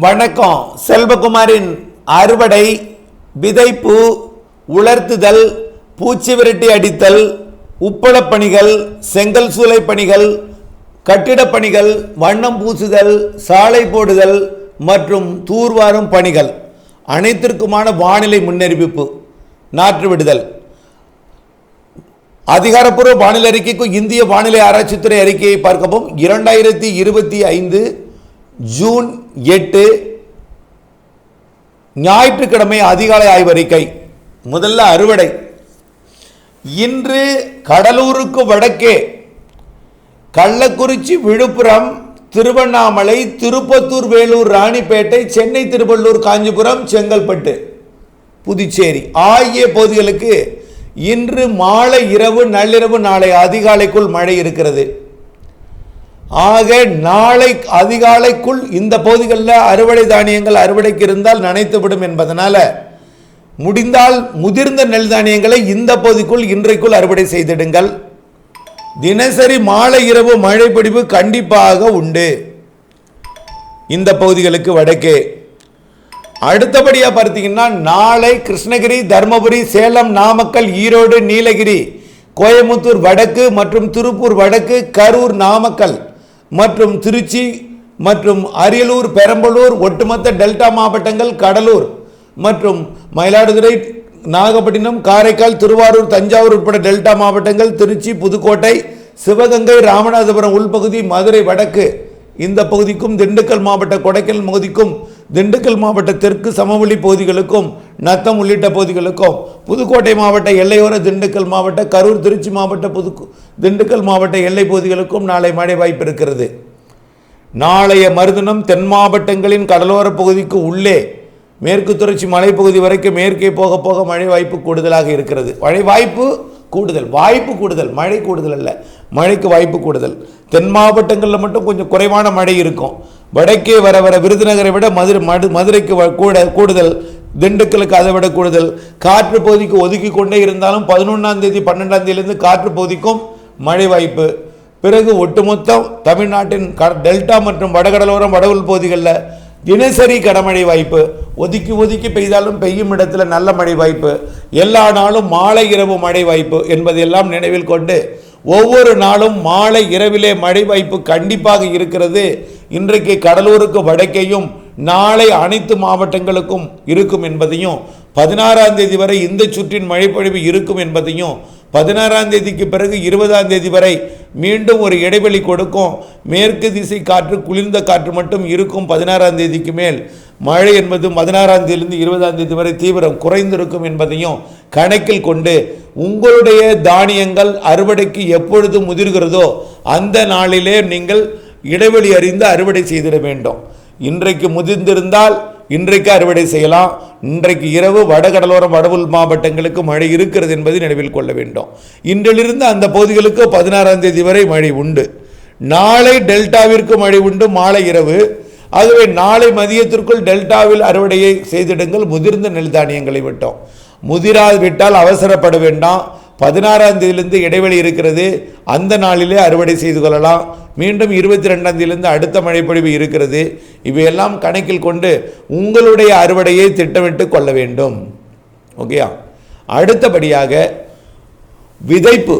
வணக்கம். செல்வகுமாரின் அறுவடை விதைப்பு உலர்த்துதல் பூச்சி விரட்டி அடித்தல் உப்பளப் பணிகள் செங்கல் சூளை பணிகள் கட்டிடப் பணிகள் வண்ணம் பூசுதல் சாலை போடுதல் மற்றும் தூர்வாரும் பணிகள். அனைத்திற்குமான வானிலை முன்னறிவிப்பு நாற்று விடுதல். அதிகாரப்பூர்வ வானிலை அறிக்கைக்கும் இந்திய வானிலை ஆராய்ச்சித்துறை அறிக்கையை பார்க்கவும் இரண்டாயிரத்தி இருபத்தி ஐந்து ஜூன் எட்டு ஞாயிற்றுக்கிழமை அதிகாலை ஆய்வறிக்கை. முதல்ல அறுவடை. இன்று கடலூருக்கு வடக்கே கள்ளக்குறிச்சி விழுப்புரம் திருவண்ணாமலை திருப்பத்தூர் வேலூர் ராணிப்பேட்டை சென்னை திருவள்ளூர் காஞ்சிபுரம் செங்கல்பட்டு புதுச்சேரி ஆகிய பகுதிகளுக்கு இன்று மாலை இரவு நள்ளிரவு நாளை அதிகாலைக்குள் மழை இருக்கிறது. ஆக நாளை அதிகாலைக்குள் இந்த பகுதிகளில் அறுவடை தானியங்கள் அறுவடைக்கு இருந்தால் நனைத்துவிடும் என்பதனால முடிந்தால் முதிர்ந்த நெல் தானியங்களை இந்த பகுதிக்குள் இன்றைக்குள் அறுவடை செய்திடுங்கள். தினசரி மாலை இரவு மழை பிடிப்பு கண்டிப்பாக உண்டு. இந்த பகுதிகளுக்கு வடக்கே. அடுத்தபடியாக பார்த்தீங்கன்னா நாளை கிருஷ்ணகிரி தருமபுரி சேலம் நாமக்கல் ஈரோடு நீலகிரி கோயமுத்தூர் வடக்கு மற்றும் திருப்பூர் வடக்கு கரூர் நாமக்கல். மற்றும் திருச்சி மற்றும் அரியலூர் பெரம்பலூர் ஒட்டுமொத்த டெல்டா மாவட்டங்கள் கடலூர் மற்றும் மயிலாடுதுறை நாகப்பட்டினம் காரைக்கால் திருவாரூர் தஞ்சாவூர் உட்பட டெல்டா மாவட்டங்கள் திருச்சி புதுக்கோட்டை சிவகங்கை ராமநாதபுரம் உள்பகுதி மதுரை வடக்கு. இந்த பகுதிக்கும் திண்டுக்கல் மாவட்ட கொடைக்கானல் பகுதிக்கும் திண்டுக்கல் மாவட்ட தெற்கு சமவெளி பகுதிகளுக்கும் நத்தம் உள்ளிட்ட பகுதிகளுக்கும் புதுக்கோட்டை மாவட்ட எல்லையோர திண்டுக்கல் மாவட்ட கரூர் திருச்சி மாவட்ட புதுக்கு திண்டுக்கல் மாவட்ட எல்லை பகுதிகளுக்கும் நாளை மழை வாய்ப்பு இருக்கிறது. நாளைய மறுதினம் தென் மாவட்டங்களின் கடலோர பகுதிக்கு உள்ளே மேற்கு தொடர்ச்சி மலைப்பகுதி வரைக்கும் மேற்கே போக போக மழை வாய்ப்பு கூடுதலாக இருக்கிறது. மழை வாய்ப்பு கூடுதல் வாய்ப்பு கூடுதல் மழை கூடுதல் அல்ல மழைக்கு வாய்ப்பு கூடுதல். தென் மாவட்டங்களில் மட்டும் கொஞ்சம் குறைவான மழை இருக்கும். வடக்கே வர வர விருதுநகரை விட மதுரை மடு மதுரைக்கு வ- கூட கூடுதல் திண்டுக்கலுக்கு அதை விட கூடுதல். காற்று பகுதிக்கு ஒதுக்கி கொண்டே இருந்தாலும் பதினொன்றாம் தேதி பன்னெண்டாம் தேதியிலேருந்து காற்று பகுதிக்கும் மழை வாய்ப்பு பிறகு ஒட்டுமொத்தம் தமிழ்நாட்டின் க டெல்டா மற்றும் வடகடலோரம் வடவுள் பகுதிகளில் தினசரி கனமழை வாய்ப்பு ஒதுக்கி ஒதுக்கி பெய்தாலும் பெய்யும் இடத்துல நல்ல மழை வாய்ப்பு எல்லா நாளும் மாலை இரவு மழை வாய்ப்பு என்பதையெல்லாம் நினைவில் கொண்டு ஒவ்வொரு நாளும் மாலை இரவிலே மழை வாய்ப்பு கண்டிப்பாக இருக்கிறது. இன்றைக்கு கடலூருக்கு வடக்கேயும் நாளை அனைத்து மாவட்டங்களுக்கும் இருக்கும் என்பதையும் பதினாறாம் தேதி வரை இந்த சுற்றின் மழைப்பொழிவு இருக்கும் என்பதையும் பதினாறாம் தேதிக்கு பிறகு இருபதாம் தேதி வரை மீண்டும் ஒரு இடைவெளி கொடுக்கும். மேற்கு திசை காற்று குளிர்ந்த காற்று மட்டும் இருக்கும் பதினாறாம் தேதிக்கு மேல். மழை என்பது பதினாறாம் தேதியிலிருந்து இருபதாம் தேதி வரை தீவிரம் குறைந்திருக்கும் என்பதையும் கணக்கில் கொண்டு உங்களுடைய தானியங்கள் அறுவடைக்கு எப்பொழுது முதிர்கிறதோ அந்த நாளிலே நீங்கள் இடைவெளி அறிந்து அறுவடை செய்திட வேண்டும். இன்றைக்கு முதிர்ந்திருந்தால் இன்றைக்கு அறுவடை செய்யலாம். இன்றைக்கு இரவு வடகடலோரம் வடவுள் மாவட்டங்களுக்கு மழை இருக்கிறது என்பதை நினைவில் கொள்ள வேண்டும். இன்றிலிருந்து அந்த பகுதிகளுக்கு பதினாறாம் தேதி வரை மழை உண்டு. நாளை டெல்டாவிற்கு மழை உண்டு மாலை இரவு. ஆகவே நாளை மதியத்திற்குள் டெல்டாவில் அறுவடையை செய்திடுங்கள். முதிர்ந்த நெல் தானியங்களை விட்டோம். முதிராது விட்டால் அவசரப்பட வேண்டாம். பதினாறாம் தேதியிலிருந்து இடைவெளி இருக்கிறது. அந்த நாளிலே அறுவடை செய்து கொள்ளலாம். மீண்டும் இருபத்தி ரெண்டாம் தேதியிலிருந்து அடுத்த மழைப்பொழிவு இருக்கிறது. இவையெல்லாம் கணக்கில் கொண்டு உங்களுடைய அறுவடையை திட்டமிட்டு கொள்ள வேண்டும். ஓகேயா? அடுத்தபடியாக விதைப்பு.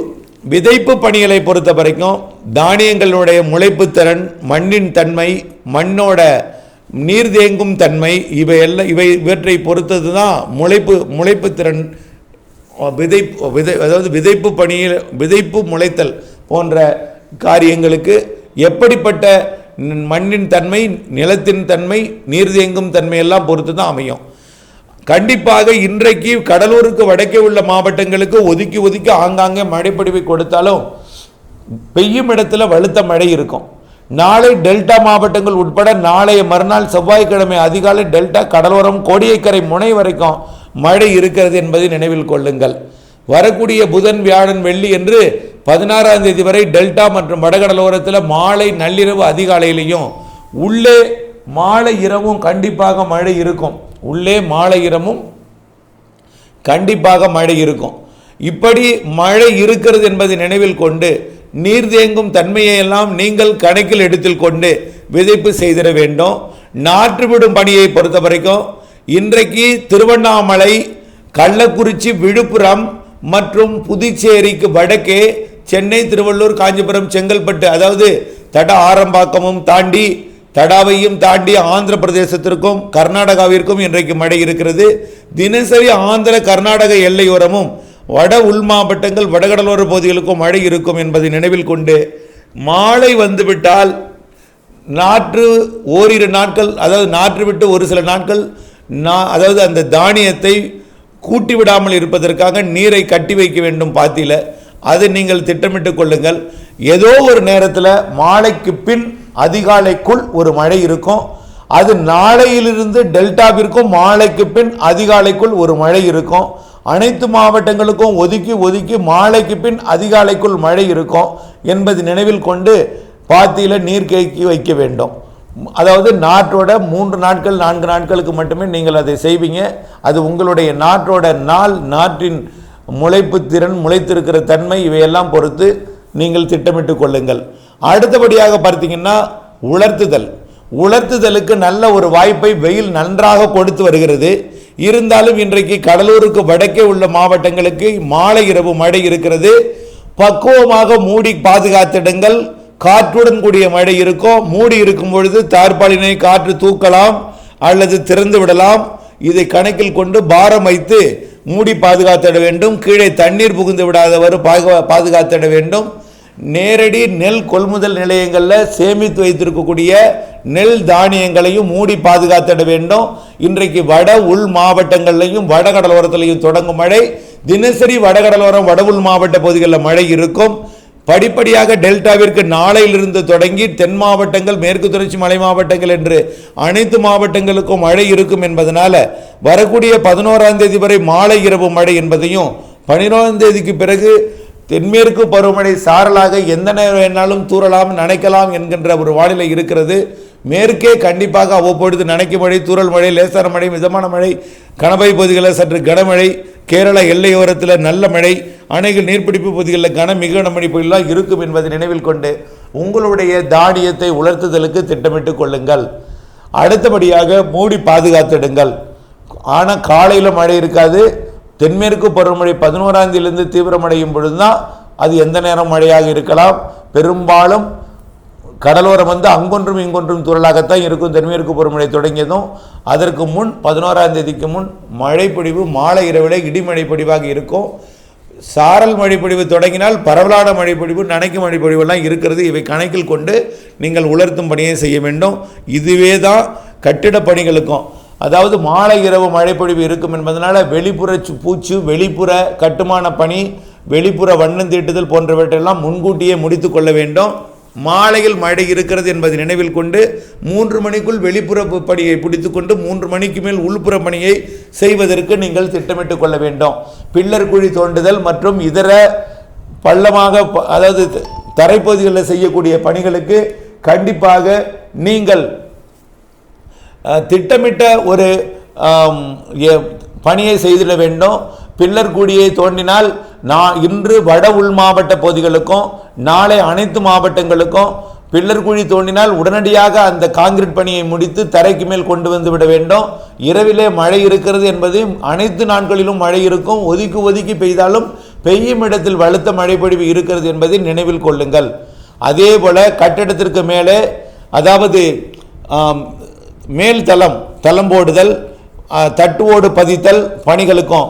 விதைப்பு பணிகளை பொறுத்த வரைக்கும் தானியங்களுடைய முளைப்பு திறன் மண்ணின் தன்மை மண்ணோட நீர் தேங்கும் தன்மை இவையெல்லாம் இவை இவற்றை பொறுத்தது தான் முளைப்பு முளைப்பு திறன் விதை விதை அதாவது விதைப்பு பணியில் விதைப்பு முளைத்தல் போன்ற காரியங்களுக்கு எப்படிப்பட்ட மண்ணின் தன்மை நிலத்தின் தன்மை நீர் தேங்கும் தன்மையெல்லாம் பொறுத்து தான் அமையும். கண்டிப்பாக இன்றைக்கு கடலூருக்கு வடக்கே உள்ள மாவட்டங்களுக்கு ஒதுக்கி ஒதுக்கி ஆங்காங்கே மழைப்பொழிவை கொடுத்தாலும் பெய்யும் இடத்துல வலுத்த மழை இருக்கும். நாளை டெல்டா மாவட்டங்கள் உட்பட நாளைய மறுநாள் செவ்வாய்க்கிழமை அதிகாலை டெல்டா கடலோரம் கோடியக்கரை முனை வரைக்கும் மழை இருக்கிறது என்பதை நினைவில் கொள்ளுங்கள். வரக்கூடிய புதன் வியாழன் வெள்ளி என்று பதினாறாம் தேதி வரை டெல்டா மற்றும் வடகடலோரத்தில் மாலை நள்ளிரவு அதிகாலையிலையும் உள்ளே மாலை இரவும் கண்டிப்பாக மழை இருக்கும். உள்ளே மாலை இரவும் கண்டிப்பாக மழை இருக்கும். இப்படி மழை இருக்கிறது என்பதை நினைவில் கொண்டு நீர் தேங்கும் தன்மையை எல்லாம் நீங்கள் கணக்கில் எடுத்து கொண்டு விதைப்பு செய்திட வேண்டும். நாற்று விடும் பணியை பொறுத்த வரைக்கும் இன்றைக்கு திருவண்ணாமலை கள்ளக்குறிச்சி விழுப்புரம் மற்றும் புதுச்சேரிக்கு வடக்கே சென்னை திருவள்ளூர் காஞ்சிபுரம் செங்கல்பட்டு அதாவது தட ஆரம்பாக்கமும் தாண்டி தடாவையும் தாண்டி ஆந்திர பிரதேசத்திற்கும் கர்நாடகாவிற்கும் இன்றைக்கு மழை இருக்கிறது. தினசரி ஆந்திர கர்நாடக எல்லையோரமும் வட உள் மாவட்டங்கள் வடகடலோர பகுதிகளுக்கும் மழை இருக்கும் என்பதை நினைவில் கொண்டு மாலை வந்துவிட்டால் நாற்று ஓரிரு நாட்கள் அதாவது நாற்று விட்டு ஒரு சில நாட்கள் நான் அதாவது அந்த தானியத்தை கூட்டி விடாமல் இருப்பதற்காக நீரை கட்டி வைக்க வேண்டும் பாத்தியில். அது நீங்கள் திட்டமிட்டு கொள்ளுங்கள். ஏதோ ஒரு நேரத்தில் மாலைக்கு பின் அதிகாலைக்குள் ஒரு மழை இருக்கும். அது நாளையிலிருந்து டெல்டாவிற்கும் மாலைக்கு பின் அதிகாலைக்குள் ஒரு மழை இருக்கும். அனைத்து மாவட்டங்களுக்கும் ஒதுக்கி ஒதுக்கி மாலைக்கு பின் அதிகாலைக்குள் மழை இருக்கும் என்பது நினைவில் கொண்டு பாத்தியில் நீர் கேக்கி வைக்க வேண்டும். அதாவது நாட்டோட மூன்று நாட்கள் நான்கு நாட்களுக்கு மட்டுமே நீங்கள் அதை செய்வீங்க. அது உங்களுடைய நாட்டோட நாள் நாட்டின் முளைப்பு திறன் முளைத்திருக்கிற தன்மை இவையெல்லாம் பொறுத்து நீங்கள் திட்டமிட்டு கொள்ளுங்கள். அடுத்தபடியாக பார்த்தீங்கன்னா உலர்த்துதல். உலர்த்துதலுக்கு நல்ல ஒரு வாய்ப்பை வெயில் நன்றாக கொடுத்து வருகிறது. இருந்தாலும் இன்றைக்கு கடலூருக்கு வடக்கே உள்ள மாவட்டங்களுக்கு மாலை இரவு மழை இருக்கிறது. பக்குவமாக மூடி பாதுகாத்திடுங்கள். காற்றுடன் கூடிய மழை இருக்கும் மூடி இருக்கும் பொழுது தார்பாலினை காற்று தூக்கலாம் அல்லது திறந்து விடலாம். இதை கணக்கில் கொண்டு பாரம் வைத்து மூடி பாதுகாத்திட வேண்டும். கீழே தண்ணீர் புகுந்து விடாதவாறு பாதுகா- பாதுகாத்திட வேண்டும். நேரடி நெல் கொள்முதல் நிலையங்களில் சேமித்து வைத்திருக்கக்கூடிய நெல் தானியங்களையும் மூடி பாதுகாத்திட வேண்டும். இன்றைக்கு வட உள் மாவட்டங்கள்லையும் வடகடலோரத்திலையும் தொடங்கும் மழை. தினசரி வடகடலோரம் வட உள் மாவட்ட பகுதிகளில் மழை இருக்கும். படிப்படியாக டெல்டாவிற்கு நாளையிலிருந்து தொடங்கி தென் மாவட்டங்கள் மேற்கு தொடர்ச்சி மலை மாவட்டங்கள் என்று அனைத்து மாவட்டங்களுக்கும் மழை இருக்கும் என்பதனால வரக்கூடிய பதினோராம் தேதி வரை மாலை இரவு மழை என்பதையும் பனிரெண்டாம் தேதிக்கு பிறகு தென்மேற்கு பருவமழை சாரலாக எந்த நேரம் வேணாலும் தூறலாம் நினைக்கலாம் என்கின்ற ஒரு வானிலை இருக்கிறது. மேற்கே கண்டிப்பாக அவ்வப்பொழுது நனைக்கும் மழை தூரல் மழை லேசான மழை மிதமான மழை கணபை பகுதிகளில் சற்று கனமழை கேரள எல்லையோரத்தில் நல்ல மழை அணைகள் நீர்பிடிப்பு பகுதிகளில் கன மிக கனமழை எல்லாம் இருக்கும் என்பதை நினைவில் கொண்டு உங்களுடைய தானியத்தை உலர்த்துதலுக்கு திட்டமிட்டு கொள்ளுங்கள். அடுத்தபடியாக மூடி பாதுகாத்திடுங்கள். ஆனால் காலையில் மழை இருக்காது. தென்மேற்கு பருவமழை பதினோராம் தீவிரமடையும் தீவிரமடையும் பொழுதுதான் அது எந்த நேரம் மழையாக இருக்கலாம். பெரும்பாலும் கடலோரம் வந்து அங்கொன்றும் இங்கொன்றும் துரலாகத்தான் இருக்கும். தென்மேற்கு பருவமழை தொடங்கியதும் அதற்கு முன் பதினோராம் தேதிக்கு முன் மழைப்பொழிவு மாலை இரவிலே இடிமழை பொழிவாக இருக்கும். சாரல் மழைப்பொழிவு தொடங்கினால் பரவலான மழைப்பொழிவு நனைக்கும் மழைப்பொழிவெல்லாம் இருக்கிறது. இவை கணக்கில் கொண்டு நீங்கள் உலர்த்தும் பணியை செய்ய வேண்டும். இதுவே தான் கட்டிட பணிகளுக்கும். அதாவது மாலை இரவு மழைப்பொழிவு இருக்கும் என்பதனால் வெளிப்புற சு- பூச்சு வெளிப்புற கட்டுமான பணி வெளிப்புற வண்ணம் தீட்டுதல் போன்றவற்றையெல்லாம் முன்கூட்டியே முடித்து கொள்ள வேண்டும். மாலையில் மழை இருக்கிறது என்பதை நினைவில் கொண்டு மூன்று மணிக்குள் வெளிப்புற பணியை பிடித்துக்கொண்டு மூன்று மணிக்கு மேல் உள்புற பணியை செய்வதற்கு நீங்கள் திட்டமிட்டுக் கொள்ள வேண்டும். பில்லர் குழி தோண்டுதல் மற்றும் இதர பள்ளமாக அதாவது த- தரைப்பகுதிகளில் செய்யக்கூடிய பணிகளுக்கு கண்டிப்பாக நீங்கள் திட்டமிட்ட ஒரு பணியை செய்திட வேண்டும். பில்லர் கூடியை தோண்டினால் நான் இன்று வட உள் மாவட்ட பகுதிகளுக்கும் நாளை அனைத்து மாவட்டங்களுக்கும் பில்லர் குழி தோண்டினால் உடனடியாக அந்த காங்கிரீட் பணியை முடித்து தரைக்கு மேல் கொண்டு வந்து விட வேண்டும். இரவிலே மழை இருக்கிறது என்பதையும் அனைத்து நாட்களிலும் மழை இருக்கும். ஒதுக்கி ஒதுக்கி பெய்தாலும் பெய்யும் இடத்தில் வலுத்த மழைப்பொழிவு இருக்கிறது என்பதை நினைவில் கொள்ளுங்கள். அதே போல கட்டிடத்திற்கு மேலே அதாவது மேல் தளம் தளம் போடுதல் தட்டுவோடு பதித்தல் பணிகளுக்கும்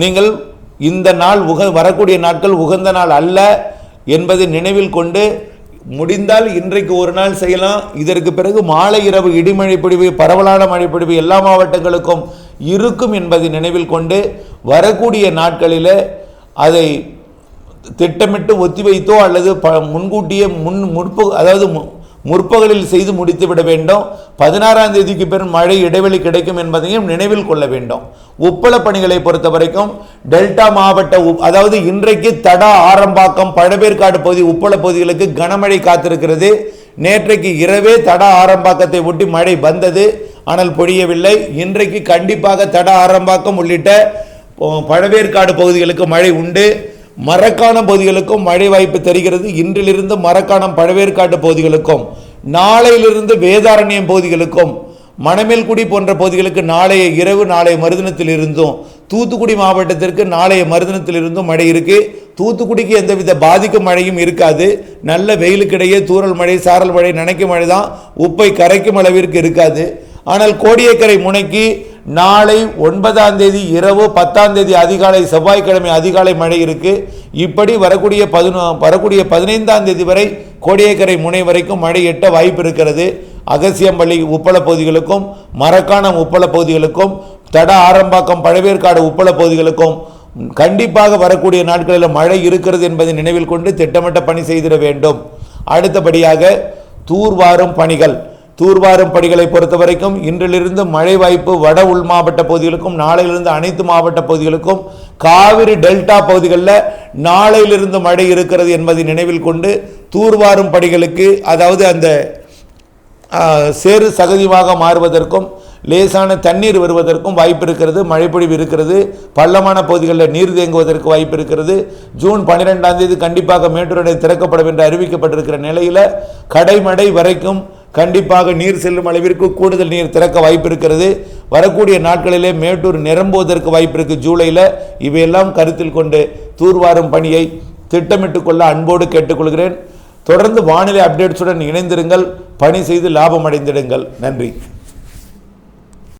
நீங்கள் இந்த நாள் உக வரக்கூடிய நாட்கள் உகந்த நாள் அல்ல என்பதை நினைவில் கொண்டு முடிந்தால் இன்றைக்கு ஒரு நாள் செய்யலாம். இதற்கு பிறகு மாலை இரவு இடிமழை பிடிவு பரவலான மழைப்பொழிவு எல்லா மாவட்டங்களுக்கும் இருக்கும் என்பதை நினைவில் கொண்டு வரக்கூடிய நாட்களில் அதை திட்டமிட்டு ஒத்திவைத்தோ அல்லது ப முன்கூட்டியே முன் முற்பு அதாவது மு- முற்பகலில் செய்து முடித்து விட வேண்டும். பதினாறாம் தேதிக்கு பிறகு மழை இடைவெளி கிடைக்கும் என்பதையும் நினைவில் கொள்ள வேண்டும். உப்பள பணிகளை பொறுத்த வரைக்கும் டெல்டா மாவட்ட அதாவது இன்றைக்கு தடா ஆரம்பாக்கம் பழவேற்காடு பகுதி உப்பள பகுதிகளுக்கு கனமழை காத்திருக்கிறது. நேற்றைக்கு இரவே தடா ஆரம்பாக்கத்தை ஒட்டி மழை வந்தது. ஆனால் பொழியவில்லை. இன்றைக்கு கண்டிப்பாக தடா ஆரம்பாக்கம் உள்ளிட்ட பழவேற்காடு பகுதிகளுக்கு மழை உண்டு. மரக்காணம் பகுதிகளுக்கும் மழை வாய்ப்பு தெரிகிறது. இன்றிலிருந்து மரக்காணம் பழவேற்காட்டு பகுதிகளுக்கும் நாளையிலிருந்து வேதாரண்யம் பகுதிகளுக்கும் மணமேல்குடி போன்ற பகுதிகளுக்கு நாளைய இரவு நாளைய மருதினத்தில் இருந்தும் தூத்துக்குடி மாவட்டத்திற்கு நாளைய மருதினத்தில் இருந்தும் மழை இருக்குது தூத்துக்குடிக்கு எந்தவித பாதிக்கும் மழையும் இருக்காது. நல்ல வெயிலுக்கிடையே தூறல் மழை சாரல் மழை நினைக்கும் மழை தான் உப்பை கரைக்கும் அளவிற்கு இருக்காது. ஆனால் கோடியக்கரை முனைக்கு நாளை ஒன்பதாம் தேதி இரவு பத்தாம் தேதி அதிகாலை செவ்வாய்க்கிழமை அதிகாலை மழை இருக்கு. இப்படி வரக்கூடிய பதினோ வரக்கூடிய பதினைந்தாம் தேதி வரை கோடியக்கரை முனை வரைக்கும் மழை எட்ட வாய்ப்பு இருக்கிறது. அகசியம்பள்ளி உப்பள பகுதிகளுக்கும் மரக்காணம் உப்பள பகுதிகளுக்கும் தட ஆரம்பாக்கம் பழவேற்காடு உப்பள பகுதிகளுக்கும் கண்டிப்பாக வரக்கூடிய நாட்களில் மழை இருக்கிறது என்பதை நினைவில் கொண்டு திட்டமிட்ட பணி செய்திட வேண்டும். அடுத்தபடியாக தூர்வாரும் பணிகள். தூர்வாரும் பணிகளை பொறுத்த வரைக்கும் இன்றிலிருந்து மழை வாய்ப்பு வட உள் மாவட்ட பகுதிகளுக்கும் நாளையிலிருந்து அனைத்து மாவட்ட பகுதிகளுக்கும் காவிரி டெல்டா பகுதிகளில் நாளையிலிருந்து மழை இருக்கிறது என்பதை நினைவில் கொண்டு தூர்வாரும் பணிகளுக்கு அதாவது அந்த சேறு சகதியுமாக மாறுவதற்கும் லேசான தண்ணீர் வருவதற்கும் வாய்ப்பு இருக்கிறது மழைப்பொழிவு இருக்கிறது பள்ளமான பகுதிகளில் நீர் தேங்குவதற்கு வாய்ப்பு இருக்கிறது. ஜூன் பன்னிரெண்டாம் தேதி கண்டிப்பாக மேட்டூர் அணை திறக்கப்படும் என்று அறிவிக்கப்பட்டிருக்கிற நிலையில் கடைமடை வரைக்கும் கண்டிப்பாக நீர் செல்லும் அளவிற்கு கூடுதல் நீர் திறக்க வாய்ப்பு இருக்கிறது. வரக்கூடிய நாட்களிலே மேட்டூர் நிரம்புவதற்கு வாய்ப்பு இருக்கு. ஜூலையில் இவையெல்லாம் கருத்தில் கொண்டு தூர்வாரும் பணியை திட்டமிட்டு கொள்ள அன்போடு கேட்டுக்கொள்கிறேன். தொடர்ந்து வானிலை அப்டேட்ஸுடன் இணைந்திருங்கள். பணி செய்து லாபம் அடைந்திடுங்கள். நன்றி.